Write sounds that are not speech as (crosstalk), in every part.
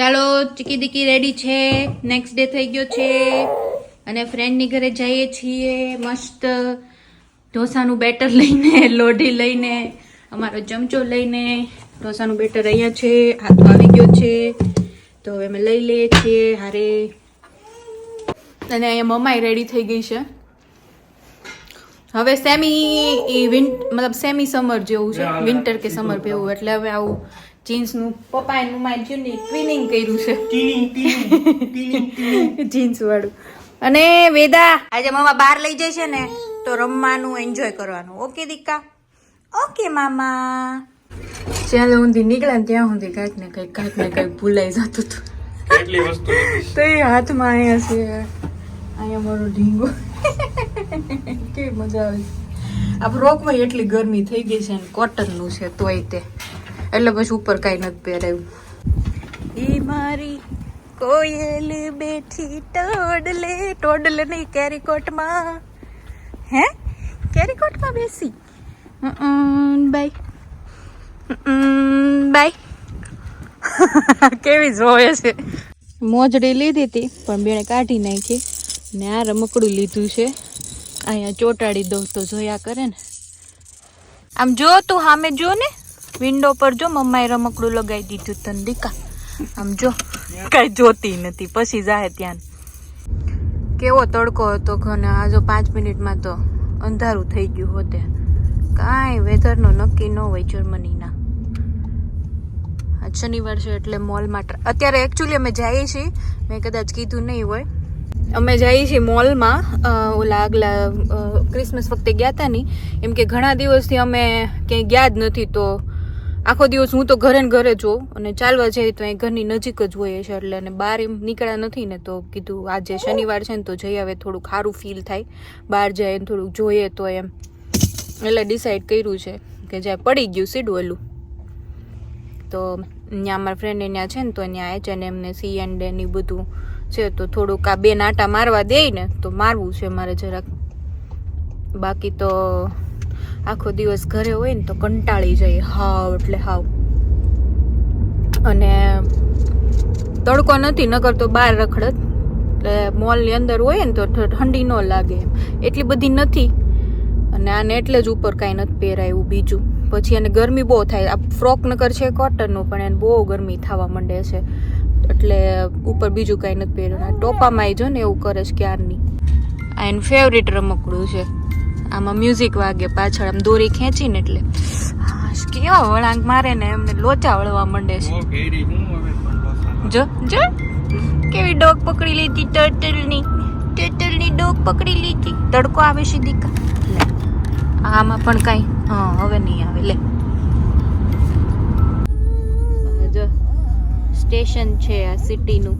ચાલો ચીકી દીકી રેડી છે. નેક્સ્ટ ડે થઈ ગયો છે. અને ફ્રેન્ડની ઘરે જઈએ છીએ. મસ્ત ઢોસાનું બેટર લઈને લોઢી લઈને અમારો ચમચો લઈને ઢોસાનું બેટર અહીંયા છે. હાથો આવી ગયો છે. તો હવે અમે લઈ લઈએ છીએ હારે. અને અહીંયા મમ્માઈ રેડી થઈ ગઈ છે. હવે સેમી વિન્ટ મતલબ સેમી સમર જેવું છે. વિન્ટર કે સમર જેવું એટલે હવે આવું જીન્સનું પપ્પાએ મમ્માએ જૂની ટ્વિનિંગ કર્યું છે. જીન્સ (laughs) વાળું. અને વેદા. આજે મામા બહાર લઈ જાય છે ને તો રમવાનું એન્જોય કરવાનું. ઓકે દીકા? ઓકે મામા. જ્યાં ઊંધી નીકળ્યા ત્યાં સુધી કાંઈક ને કંઈક કાંઈક ને કંઈક ભૂલાઈ જતું હતું. (laughs) તો એ હાથમાં અહીંયા છે. અહીંયા મારો ઢીંગો. કેવી મજા આવે. આપ આ ફ્રોકમાં એટલી ગરમી થઈ ગઈ છે ને કોટનનું છે તોય તે. એટલે પછી ઉપર કાંઈ નથી પહેરાયું. એ મારી કોયલ બેઠી ટોડલે ટોડલે નહીં કેરીકોટમાં. હે? કેરીકોટમાં બેસી. બાય. બાય. (laughs) કેવી જોવે છે. મોજડી લીધી હતી પણ બેણે કાઢી નાખી. ને આ રમકડું લીધું છે. અહીંયા ચોટાડી દઉં તો જોયા કરે ને. આમ જો તું સામે જો ને. વિન્ડો પર જો મમ્માએ રમકડું લગાવી દીધું તને દીકા આમ જો, કઈ જોતી નથી, પછી જાય ત્યાં. કેવો તડકો હતો ઘને આજો પાંચ મિનિટમાં તો અંધારું થઈ ગયું હોતે. કાંઈ વેધરનો નક્કી ન હોય જર્મનીના. આજ શનિવાર છે એટલે મોલમાં અત્યારે એકચ્યુઅલી અમે જઈએ છીએ, મેં કદાચ કીધું નહીં હોય. અમે જઈએ છીએ મોલમાં ઓલા આગલા ક્રિસમસ વખતે ગયા હતા નહીં એમ કે ઘણા દિવસથી અમે ક્યાંય ગયા જ નથી તો આખો દિવસ હું તો ઘરે ને ઘરે જોઉં અને ચાલવા જઈએ તો અહીં ઘરની નજીક જ હોય છે એટલે અને બહાર એમ નીકળ્યા નથી ને તો કીધું આજે શનિવાર છે ને તો જઈ હવે થોડુંક સારું ફીલ થાય. બહાર જાય ને થોડુંક જોઈએ તો એમ. એટલે ડિસાઈડ કર્યું છે કે જ્યાં પડી ગયું સીડું તો ત્યાં અમારા ફ્રેન્ડ ત્યાં છે ને તો ત્યાં એચ એન એમને સી સી એન્ડ ને બધું છે તો થોડુંક આ બે નાટા મારવા દે ને તો મારવું છે મારે જરાક. બાકી તો આખો દિવસ ઘરે હોય ને તો કંટાળી જાય હાવ એટલે હાવ. અને તડકો નથી, નકર તો બહાર રખડત. એટલે મોલની અંદર હોય ને તો ઠંડી ન લાગે એમ. એટલી બધી નથી. અને આને એટલે જ ઉપર કાંઈ નથી પહેરાયું બીજું. પછી એને ગરમી બહુ થાય. આ ફ્રોક નકર છે કોટનનું, પણ એને બહુ ગરમી થવા માંડે છે. એટલે ઉપર બીજું કાંઈ નથી પહેર્યું. ટોપામાં ટોપામાં જો ને એવું કરે છે ક્યારની. આ એનું ફેવરિટ રમકડું છે. આમાં મ્યુઝિક વાગે પાછળ આમ દોરી ખેંચીને એટલે. કેવા વળાંક મારે ને એમને લોચા વળવા માંડે છે. જો જો. કેવી ડોગ પકડી લીધી ટર્ટલની. ટર્ટલની ડોગ પકડી લીધી. તડકો આવે છે દીકા લે. આમાં પણ કાંઈ હા હવે નહીં આવે. લે. જો. સ્ટેશન છે આ સિટીનું.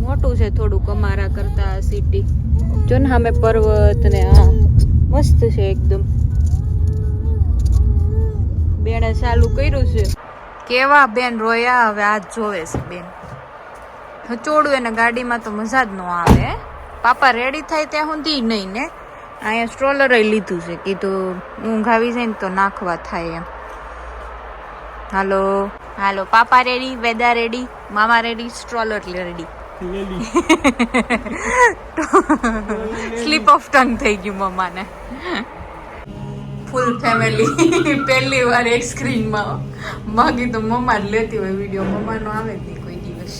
મોટું છે થોડુંક અમારા કરતા આ સિટી. જો ને સામે પર્વત ને આ મસ્ત છે એકદમ. બેને ચાલુ કર્યું છે. કેવા બેન રોયા હવે આ જોવે છે બેન. હચોડું એને ગાડીમાં તો મજા જ ન આવે પાપા રેડી થાય ત્યાં સુધી નહીં ને. અહીંયા સ્ટ્રોલર લીધું છે કીધું ઊંઘ આવી જાય ને તો નાખવા થાય એમ. હાલો. હાલો પાપા રેડી વેદા રેડી મામા ready stroller ready slip of tongue થઈ ગયું મમ્માને. ફૂલ ફેમિલી પહેલી વાર એક સ્ક્રીનમાં બાકી તો મમ્મા જ લેતી હોય વીડિયો મમ્માનો આવે જ નહીં કોઈ દિવસ.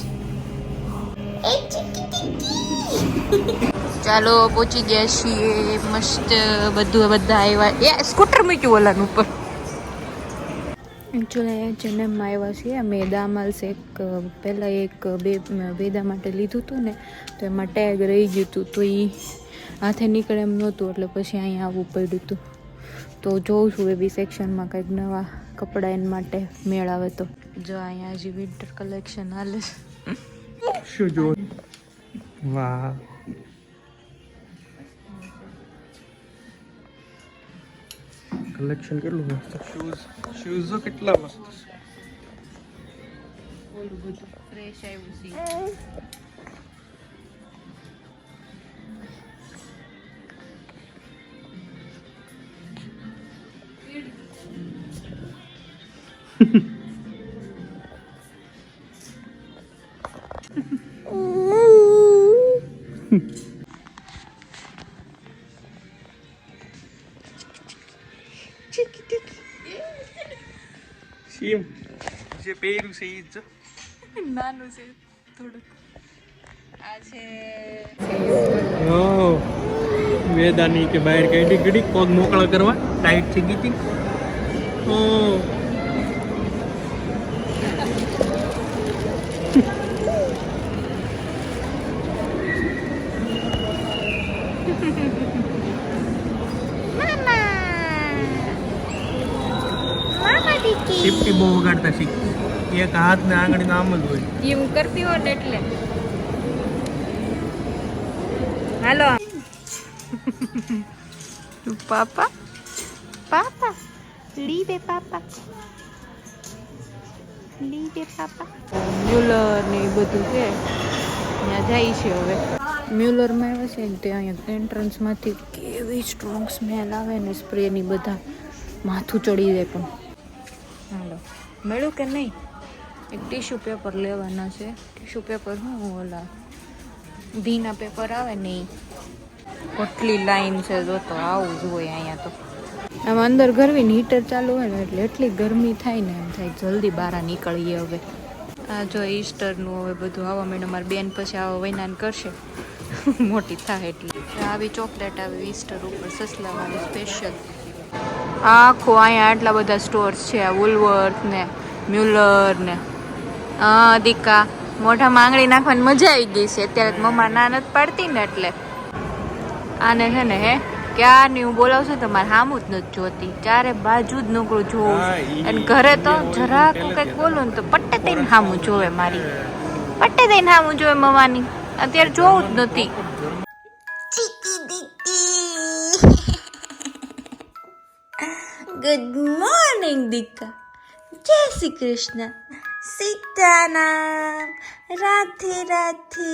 ચાલો, પહોંચી ગયા છીએ. મસ્ત બધું બધા આવ્યા. એ સ્કૂટર મૂક્યું ઓલાનું ઉપર. એકચ્યુઅલી જન્મમાં આવ્યા છીએ. અમે માલસે એક, પહેલાં એક, બે, વેદા માટે લીધું હતું ને, તો એમાં ટેગ રહી ગયું હતું તો એ હાથે નીકળે એમ નહોતું, એટલે પછી અહીંયા આવવું પડ્યું હતું તો જોઉં છું એવી સેક્શનમાં કંઈક નવા કપડાં એના માટે મેળ આવે તો. જો અહીંયા હજી વિન્ટર કલેક્શન હાલે શું જો વાહ. કલેક્શન કેટલું મસ્ત શૂઝ શૂઝો કેટલા મસ્ત છે. (laughs) જે છે એ જ નાનું છે થોડુંક. આ છે ઓ વેદાની કે બહાર કાઢી ગડી પગ મોકળા કરવા. ટાઈટ થઈ ગઈ હતી ઓ ટીપટી બહુ વગાડતા શીખ. એક હાથ ને આંગળી નામ જ હોય એમ કરતી હોત એટલે. હાલો. પાપા? પાપા? લીબે પાપા. લીબે પાપા. મ્યુલર ને એ બધું છે ત્યાં જાય છે હવે. મ્યુલરમાં આવે છે ને તે અહીંયા એન્ટ્રન્સમાંથી કેવી સ્ટ્રોંગ સ્મેલ આવે ને સ્પ્રેની બધા. માથું ચડી જાય પણ. હાલો. મળ્યું કે નહીં? એક ટીશ્યુ પેપર લેવાના છે. ટીશ્યુ પેપર શું ઓલા ભીના પેપર આવે ને. કેટલી લાઈન છે જો તો આવું જ હોય અહીંયા તો. આમ અંદર ગરમી હીટર ચાલુ હોય ને એટલે એટલી ગરમી થાય ને એમ થાય. જલ્દી બહાર નીકળીએ હવે. આ જો ઈસ્ટરનું હવે બધું આવા મેડમ મારી બેન પછી આવા વૈનાન કરશે. (laughs) મોટી થાય એટલી. આવી ચોકલેટ આવી ઈસ્ટર ઉપર સસલાવાળી સ્પેશિયલ આખું અહીંયા આટલા બધા સ્ટોર્સ છે. વુલવર્થ ને મ્યુલર ને. હા દીકા મોઢામાં આંગળી નાખવાની મજા આવી ગઈ છે. અત્યારે મમ્મા ના નથી પાડતી ને એટલે. આને છે ને હે ક્યારની હું બોલાવું છું તો મારે સામું જ નથી જોતી. ચારે બાજુ જ નોકરું. ઈ- અને ઘરે તો જરાક કંઈક બોલું ને તો પટ્ટે થઈને સામું જોવે મારી. પટ્ટે થઈને સામું જોવે મમ્માની અત્યારે જોવું જ નથી. Good morning (laughs) દીકા. જય શ્રી કૃષ્ણ. સીતારામ રાધે રાધે.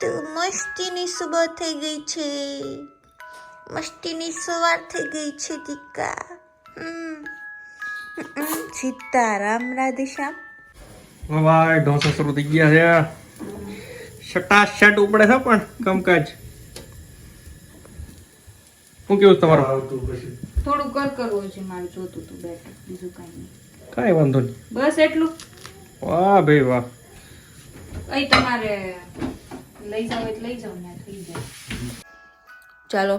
તું મસ્તીની સુબહ થઈ ગઈ છે. મસ્તીની સવાર થઈ ગઈ છે દીકા. સીતારામ રાધે શ્યામ હવે ભાઈ ઢોસા શરૂ થઈ ગયા છે. શટાશટ ઉપડે છે પણ કમકાજ. શું કેવું તમારું? થોડું કર કરવું છે મારે જોતું તું બેટર બીજું કાંઈ નહીં. કાંઈ વાંધો નહીં. બસ એટલું? વાહ ભાઈ વાહ. અહીં તમારે લઈ જાવ એટલે લઈ જાવ ને થઈ જાય. ચાલો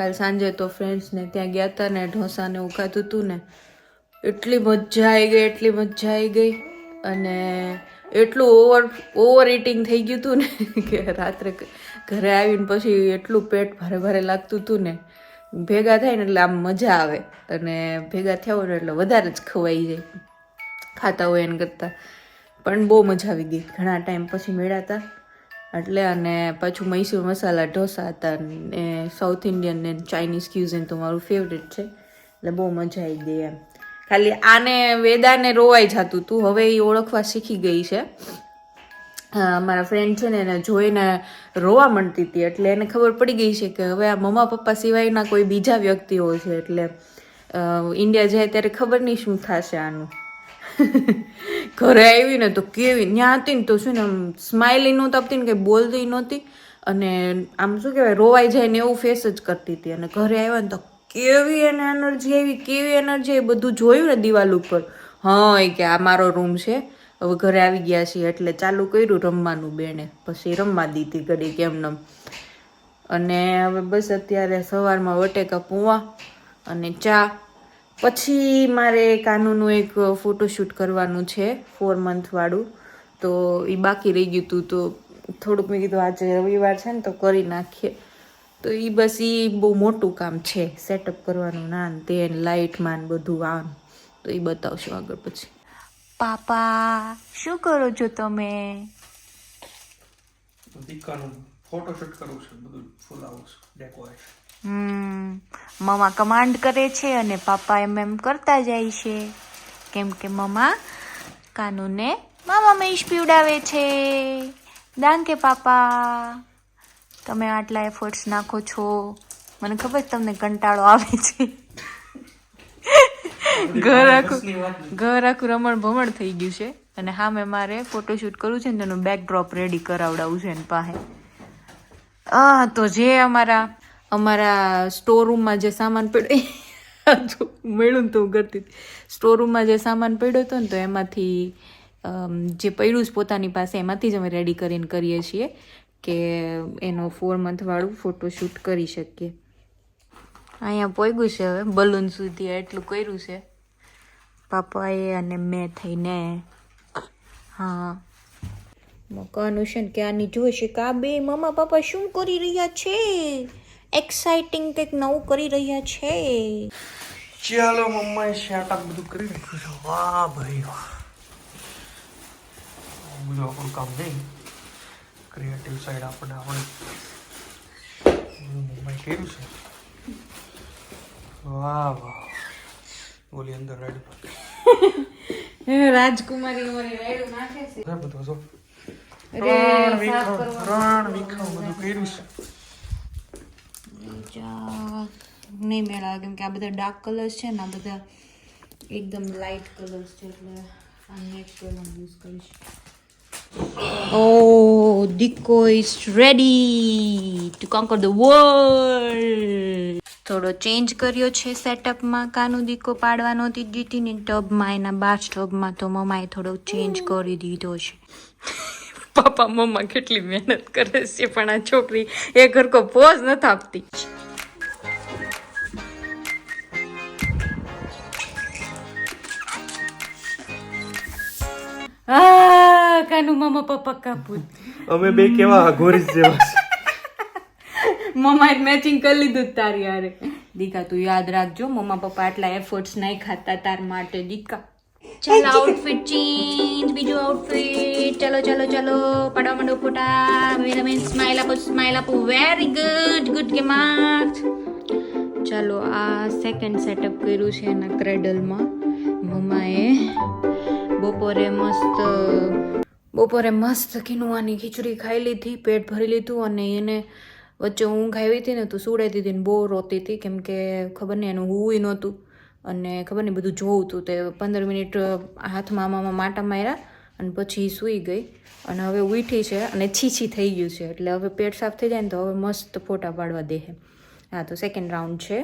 કાલ સાંજે તો ફ્રેન્ડ્સને ત્યાં ગયા હતા ને ઢોસાને ને ઉખાતું હતું ને. એટલી મજા આવી ગઈ એટલી મજા આવી ગઈ. અને એટલું ઓવર ઓવર ઇટિંગ થઈ ગયું હતું ને (laughs) કે રાત્રે ઘરે આવીને પછી એટલું પેટ ભારે ભારે લાગતું હતું ને. ભેગા થાય ને એટલે આમ મજા આવે. અને ભેગા થયા હોય એટલે વધારે જ ખવાઈ જાય. ખાતા હોય એને કરતાં. પણ બહુ મજા આવી ગઈ. ઘણા ટાઈમ પછી મેળાતા એટલે અને પાછું મૈસૂર મસાલા ઢોસા હતા ને સાઉથ ઇન્ડિયન ને ચાઇનીઝ ક્યુઝિન તો મારું ફેવરેટ છે. એટલે બહુ મજા આવી ગઈ એમ. ખાલી આને વેદાને રોવાઈ જતું હતું હવે એ ઓળખવા શીખી ગઈ છે. મારા ફ્રેન્ડ છે ને એને જોઈને રોવા માંડતી હતી. એટલે એને ખબર પડી ગઈ છે કે હવે આ મમ્મા પપ્પા સિવાયના કોઈ બીજા વ્યક્તિઓ છે. એટલે ઇન્ડિયા જાય ત્યારે ખબર નહીં શું થશે આનું. (laughs) ઘરે આવી ને તો કેવી, ત્યાં હતી ને તો શું ને સ્માઇલી નહોતી આપતી ને કંઈ બોલતી નહોતી. અને આમ શું કહેવાય, રોવાઈ જાય ને એવું ફેસ જ કરતી હતી. અને ઘરે આવ્યા ને તો કેવી એને એનર્જી આવી, કેવી એનર્જી એ બધું જોયું ને દિવાલ ઉપર. હા, એ કે આ મારો રૂમ છે. હવે ઘરે આવી ગયા છીએ એટલે ચાલુ કર્યું રમવાનું બેને. પછી રમવા દીધી ઘડી કેમ અને હવે બસ અત્યારે સવારમાં વટેકા પૂવા અને ચા. પછી મારે કાનુનું એક ફોટોશૂટ કરવાનું છે ફોર મંથવાળું તો એ બાકી રહી ગયું હતું તો થોડુંક મેં કીધું આજે રવિવાર છે ને, તો કરી નાખીએ. તો એ બસ એ બહુ મોટું કામ છે સેટઅપ કરવાનું ના ને તે લાઇટમાં બધું આમ. તો એ બતાવશું આગળ પછી. પાપા શું કરો છો તમે? દીકાનું ફોટોશૂટ કરું છું બધું ફૂલાવું છું ડેકોરેશન હમ મમા કમાન્ડ કરે છે અને પાપા એમ એમ કરતા જાય છે. કેમ કે મમા કાનુને મામા મેશ પીવડાવે છે. દાંકે પાપા તમે આટલા એફર્ટ્સ નાખો છો. મને ખબર તમને કંટાળો આવે છે. ઘર આખું ઘર આખું રમણ ભમણ થઈ ગયું છે. અને હા મેં મારે ફોટોશૂટ કરવું છે ને તેનું બેકડ્રોપ રેડી કરાવડાવવું છે એની પાસે. આ તો જે અમારા અમારા સ્ટોર રૂમમાં જે સામાન પડ્યો મેળું તો હું કરતી સ્ટોર રૂમમાં જે સામાન પડ્યો હતો ને તો એમાંથી જે પડ્યું જ પોતાની પાસે એમાંથી જ અમે રેડી કરીને કરીએ છીએ કે એનો ફોર મંથવાળું ફોટોશૂટ કરી શકીએ. અહીંયા પોગ્યું છે હવે, બલૂન સુધી એટલું કર્યું છે. પાપાએ અને મેં થઈને, હા. મકાનું છે ને કે આની જોઈશે કે આ બે મમ્મા પપ્પા શું કરી રહ્યા છે? એક્સાઇટિંગ કંઈક નવું કરી રહ્યા છે. ચાલો મમ્માએ સેટઅપ બધું કરી રાખ્યું છે. વાહ ભાઈ બધું આપણું કામ નહીં. ક્રિએટિવ સાઈડ આપણે આપણે. મમ્માએ કર્યું છે. વાહ વાહ. ઓલી અંદર રેડી રાજકુમારી ઓલી રાઈડ નાખે છે. બધું જો વીખમ વીખમ બધું કર્યું છે. નહીં મેળ આવે કેમ કે આ બધા ડાર્ક કલર્સ છે ને આ બધા એકદમ લાઇટ કલર્સ છે એટલે આ નેક્સ્ટ કલર યુઝ કરીશ. ઓ Diko is ready to conquer the world. થોડો ચેન્જ કર્યો છે સેટઅપમાં કાનો દીકો પાડવાનો હતી દીધી ટબમાં એના બાર ટબમાં તો મમ્માએ થોડો ચેન્જ કરી દીધો છે. પાપા મમ્મા કેટલી મહેનત કરે છે પણ આ છોકરી એક હરકો પોઝ નથી આપતી આ કાનું મમ્મા પપ્પા કાપું. અમે બે કેવા ગોરીસ જેવા છે. મમ્માએ મેચિંગ કરી લીધું તારી હારે. દીકા તું યાદ રાખજો મમ્મા પપ્પા આટલા એફર્ટ્સ નહીં ખાતા તાર માટે દીકા. ચાલો આઉટફિટ ચેન્જ બીજું આઉટફિટ ચાલો ચાલો ચાલો પડવા માંડો ફોટા. તમે સ્માઈલ આપો સ્માઈલ આપો. વેરી ગુડ ગુડ કે માર્ક ચાલો આ સેકન્ડ સેટઅપ કર્યું છે એના ક્રેડલમાં મમ્માએ બપોરે મસ્ત બપોરે મસ્ત કિનુઆની ખીચડી ખાઈ લીધી પેટ ભરી લીધું અને એને વચ્ચે ઊંઘ આવી હતી ને તો સુડાઈ દીધી ને બહુ રોતી હતી. કેમ કે ખબર નહીં એનું હુંય નહોતું. અને ખબર નહીં બધું જોવું હતું તે પંદર મિનિટ હાથમાં આમાં માટા માર્યા અને પછી સૂઈ ગઈ. અને હવે ઉઠી છે અને છીછી થઈ ગયું છે. એટલે હવે પેટ સાફ થઈ જાય ને તો હવે મસ્ત ફોટા પાડવા દે હા, તો સેકન્ડ રાઉન્ડ છે.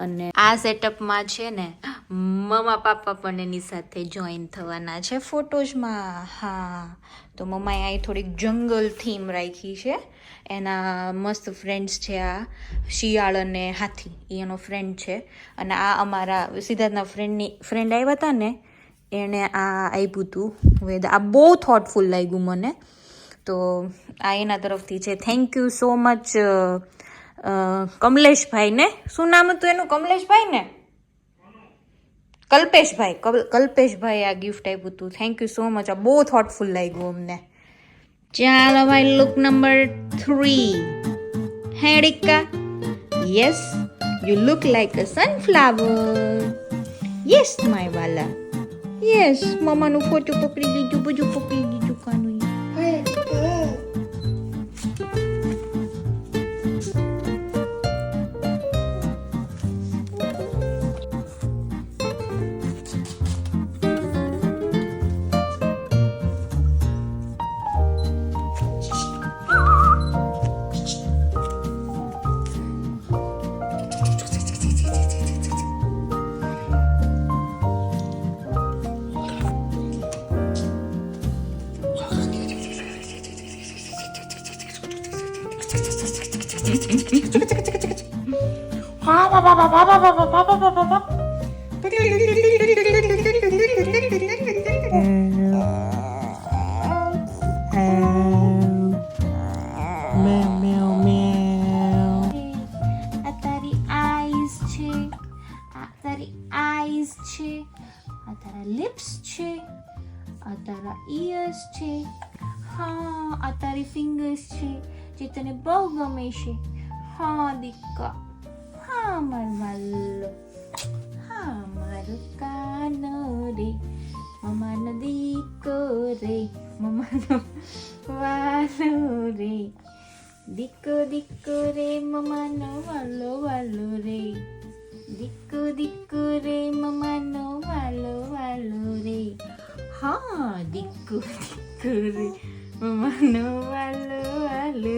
અને આ સેટઅપમાં છે ને મમ્મા પાપા પણ એની સાથે જોઈન થવાના છે ફોટોઝમાં હા. તો મમ્માએ અહીં થોડીક જંગલ થીમ રાખી છે. એના મસ્ત ફ્રેન્ડ્સ છે આ, શિયાળ અને હાથી એ એનો ફ્રેન્ડ છે. અને આ અમારા સિદ્ધાર્થના ફ્રેન્ડની ફ્રેન્ડ આવ્યા હતા ને એણે આ આપ્યું હતું વેદ, આ બહુ થોટફુલ લાગ્યું મને. તો આ એના તરફથી છે. થેન્ક યુ સો મચ કમલેશભાઈને. શું નામ હતું એનું? કમલેશભાઈ ને કલ્પેશભાઈ, કલ- કલ્પેશભાઈ આ ગિફ્ટ આપ્યું હતું થેન્ક યુ સો મચ આ બહુ થોટફુલ લાગ્યું અમને. ચાલો ભાઈ look number three hey Dikka yes you look like a sunflower yes my વાલા યસ મમ્માનું ફોટો પકડી લીધું, બધું પકડી લીધું. કાનું આ તારી આઈઝ છે આ તારી આઈઝ છે આ તારા લિપ્સ છે આ તારા ઇયર્સ છે હા આ તારી ફિંગર્સ છે જે તને બહુ ગમે છે હા દીકા હા માર વાલો હા મારો કાનો રે મમાનો દીકો રે મમાનો વાલો રે દીકો દીકો રે મમાનો વાલો વાલો રે દીકો દીકો રે મમાનો વાલો વાલો રે હા દીકુ દીકુ રે મનો વાલો વાલો